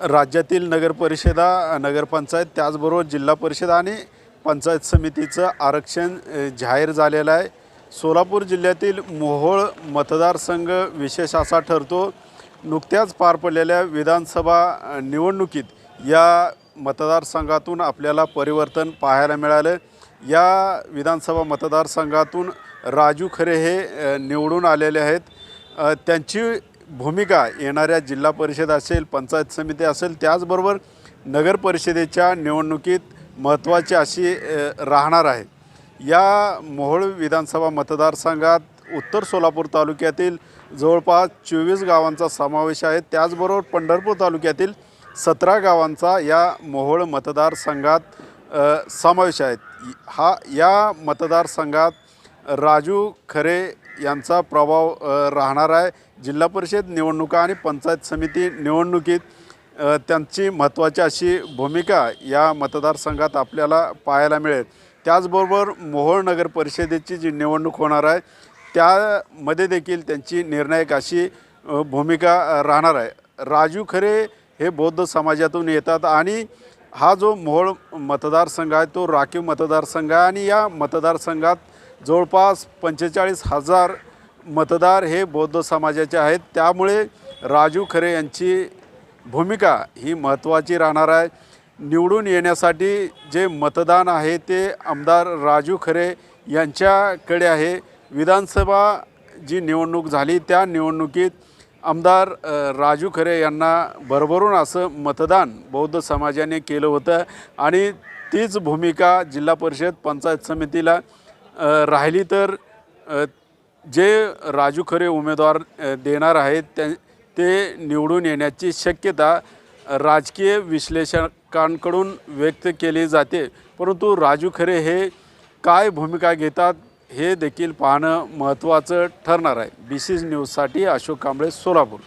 राज्यातील नगरपरिषदा नगरपंचायत त्याचबरोबर जिल्हा परिषद आणि पंचायत समितीचं आरक्षण जाहीर झालेलं आहे. सोलापूर जिल्ह्यातील मोहोळ मतदारसंघ विशेष असा ठरतो नुकत्याच पार पडलेल्या विधानसभा निवडणुकीत या मतदारसंघातून आपल्याला परिवर्तन पाहायला मिळालं. या विधानसभा मतदारसंघातून राजू खरे हे निवडून आलेले आहेत. त्यांची भूमिका येणाऱ्या जिल्हा परिषद असेल पंचायत समिती असेल त्याचबरोबर नगर परिषदेच्या निवडणुकीत महत्त्वाची अशी राहणार आहे. या मोहोळ विधानसभा मतदारसंघात उत्तर सोलापूर तालुक्यातील जवळपास चोवीस गावांचा समावेश आहे. त्याचबरोबर पंढरपूर तालुक्यातील सतरा गावांचा या मोहोळ मतदारसंघात समावेश आहे. हा या मतदारसंघात राजू खरे यांचा प्रभाव राहणार आहे. जिल्हा परिषद निवडणुका आणि पंचायत समिती निवडणुकीत त्यांची महत्त्वाची अशी भूमिका या मतदारसंघात आपल्याला पाहायला मिळेल. त्याचबरोबर मोहोळ नगर परिषदेची जी निवडणूक होणार आहे त्यामध्ये देखील त्यांची निर्णायक अशी भूमिका राहणार आहे. राजू खरे हे बौद्ध समाजातून येतात आणि हा जो मोहोळ मतदारसंघ आहे तो राखीव मतदारसंघ आहे आणि या मतदारसंघात जवळपास पंचेचाळीस हजार मतदार हे बौद्ध समाजाचे आहेत. त्यामुळे राजू खरे यांची भूमिका ही महत्त्वाची राहणार आहे. निवडून येण्यासाठी जे मतदान आहे ते आमदार राजू खरे यांच्याकडे आहे. विधानसभा जी निवडणूक झाली त्या निवडणुकीत आमदार राजू खरे यांना भरभरून असं मतदान बौद्ध समाजाने केलं होतं. आणि तीच भूमिका जिल्हा परिषद पंचायत समितीला राहिली तर जे राजू खरे उमेदवार देणार आहेत त्या ते निवडून येण्याची शक्यता राजकीय विश्लेषकांकडून व्यक्त केली जाते. परंतु राजू खरे हे काय भूमिका घेतात हे देखील पाहणं महत्त्वाचं ठरणार आहे. बी सी न्यूजसाठी अशोक कांबळे सोलापूर.